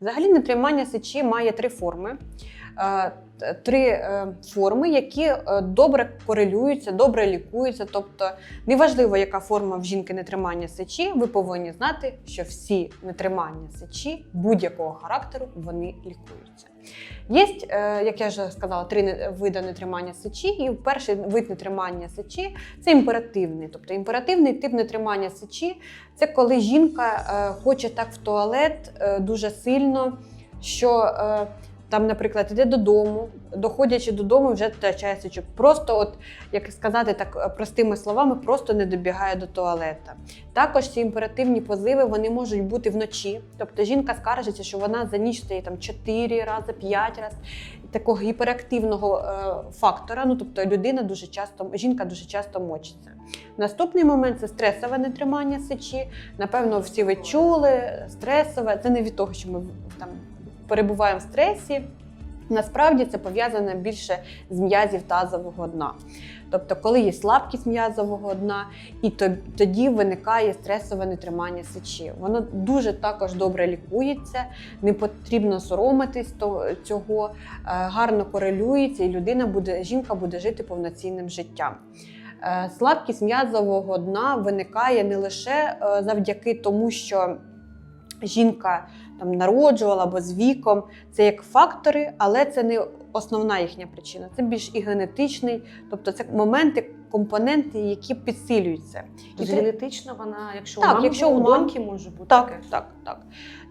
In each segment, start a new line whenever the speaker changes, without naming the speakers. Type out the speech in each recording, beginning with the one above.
Взагалі нетримання сечі має три форми. Е, Три е, форми, які е, добре корелюються, добре лікуються. Тобто, неважливо, яка форма в жінки нетримання сечі, ви повинні знати, що всі нетримання сечі будь-якого характеру вони лікуються. Є, як я вже сказала, три види нетримання сечі. І перший вид нетримання сечі це імперативний. Тобто імперативний тип нетримання сечі це коли жінка хоче так в туалет дуже сильно, що там, наприклад, іде додому, доходячи додому, вже втрачає сечу. Просто, от, як сказати так е, простими словами, просто не добігає до туалета. Також ці імперативні позиви вони можуть бути вночі. Тобто жінка скаржиться, що вона за ніч стає там 4 рази, 5 разів. Такого гіперактивного е, фактора. Ну тобто людина дуже часто, жінка дуже часто мочиться. Наступний момент це стресове нетримання сечі. Напевно, всі ви чули, стресове. Це не від того, що ми там перебуваємо в стресі. Насправді це пов'язане більше з м'язів тазового дна. Тобто, коли є слабкість м'язового дна, і тоді виникає стресове нетримання сечі. Воно дуже також добре лікується, не потрібно соромитись цього, е, гарно корелюється, і людина буде, жінка буде жити повноцінним життям. Е, Слабкість м'язового дна виникає не лише е, завдяки тому, що жінка там народжувала або з віком. Це як фактори, але це не основна їхня причина. Це більш і генетичний, тобто це моменти, компоненти, які підсилюються. І
Тобто
це-
генетично вона, якщо
Так,
у мами,
якщо у
у
мам-
доньки може бути
Так,
таке.
так, так.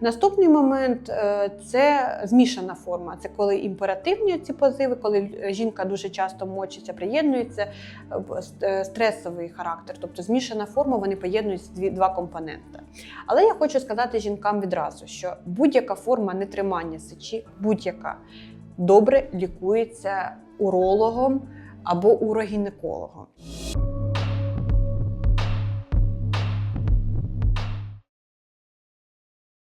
Наступний момент е, це змішана форма. Це коли імперативні ці позиви, коли жінка дуже часто мочиться, приєднується е, е, стресовий характер. Тобто змішана форма, вони поєднують дві, два компоненти. Але я хочу сказати жінкам відразу, що будь-яка форма нетримання сечі, будь-яка добре лікується урологом або урогінекологом.